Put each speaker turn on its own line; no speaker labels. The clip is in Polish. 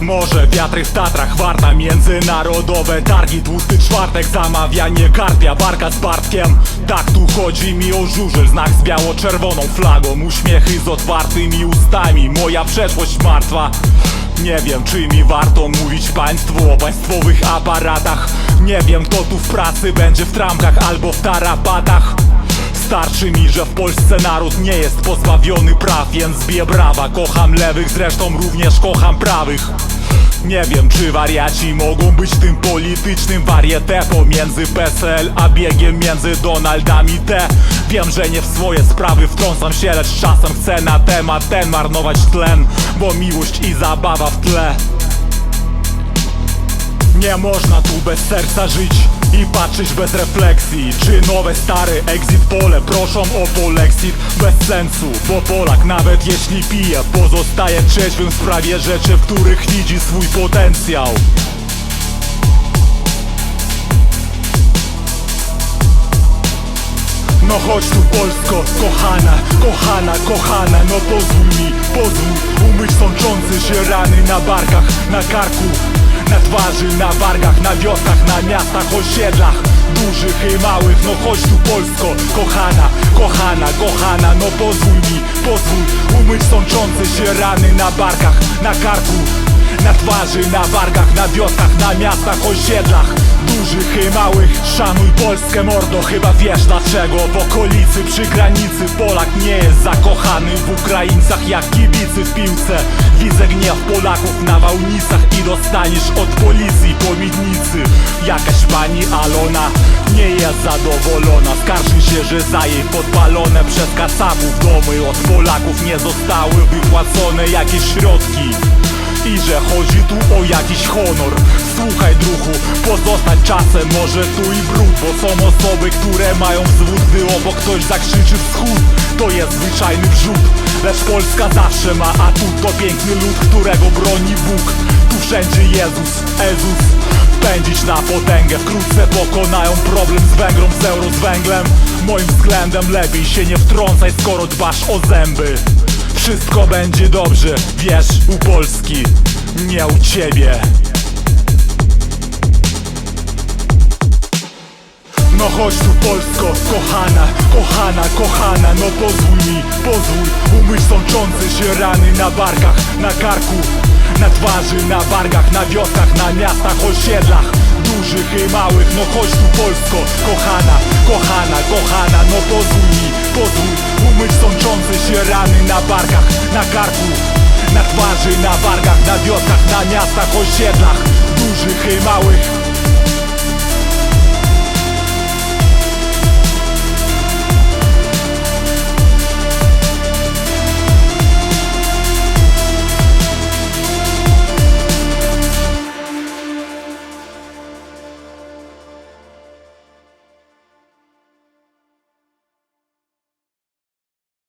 Może wiatry w Tatrach, warta międzynarodowe targi Tłusty czwartek, zamawianie karpia, barka z Bartkiem. Tak tu chodzi mi o żużel, znak z biało-czerwoną flagą Uśmiechy z otwartymi ustami, moja przeszłość martwa. Nie wiem, czy mi warto mówić państwu o państwowych aparatach. Nie wiem, kto tu w pracy będzie w tramkach albo w tarapatach Starczy mi, że w Polsce naród nie jest pozbawiony praw Więc bije brawa, kocham lewych, zresztą również kocham prawych. Nie wiem, czy wariaci mogą być tym politycznym warietę Pomiędzy PSL a biegiem między Donaldami T. Wiem, że nie w swoje sprawy wtrącam się, lecz czasem chcę na temat ten marnować tlen Bo miłość i zabawa w tle. Nie można tu bez serca żyć i patrzeć bez refleksji Czy nowe, stare exit pole proszą o polexit? Bez sensu, bo Polak nawet jeśli pije Pozostaje trzeźwym w sprawie rzeczy, w których widzi swój potencjał. No chodź tu Polsko, kochana, kochana, kochana No pozwól mi, pozwól. Umyć sączące się rany na barkach, na karku Na twarzy, na wargach, na wioskach, na miastach, osiedlach. Dużych i małych, no chodź tu Polsko, kochana, kochana, kochana No pozwól mi, pozwól. Umyć sączące się rany na barkach, na karku na twarzy, na wargach, na wioskach, na miastach, osiedlach. Dużych i małych, szanuj Polskę mordo. Chyba wiesz dlaczego? W okolicy, przy granicy Polak nie jest zakochany. W Ukraińcach jak kibicy w piłce. Widzę gniew Polaków na wałnicach I dostaniesz od policji po midnicy Jakaś pani Alona nie jest zadowolona. Skarży się, że za jej podpalone przez kacapów Domy od Polaków nie zostały wypłacone jakieś środki i że chodzi tu o jakiś honor. Słuchaj druhu, pozostać czasem może tu i brud Bo są osoby, które mają wzwód Gdy obok ktoś zakrzyczy wschód. To jest zwyczajny wrzód Lecz Polska zawsze ma atut To piękny lud, którego broni Bóg. Tu wszędzie Jezus, Ezus Pędzić na potęgę Wkrótce pokonają problem z Węgrą Z euro z węglem Moim względem lepiej się nie wtrącaj Skoro dbasz o zęby wszystko będzie dobrze, wiesz, u Polski, nie u ciebie. No chodź tu Polsko, kochana, kochana, kochana No pozwól mi, pozwól umyć sączące się rany na barkach, na karku Na twarzy, na wargach, na wioskach, na miastach, osiedlach Dużych i małych, no chodź tu Polsko, kochana, kochana, kochana No pozwól mi, pozwól umyć sączące się rany na barkach, na karku Na twarzy, na wargach, na wioskach, na miastach, osiedlach Dużych i małych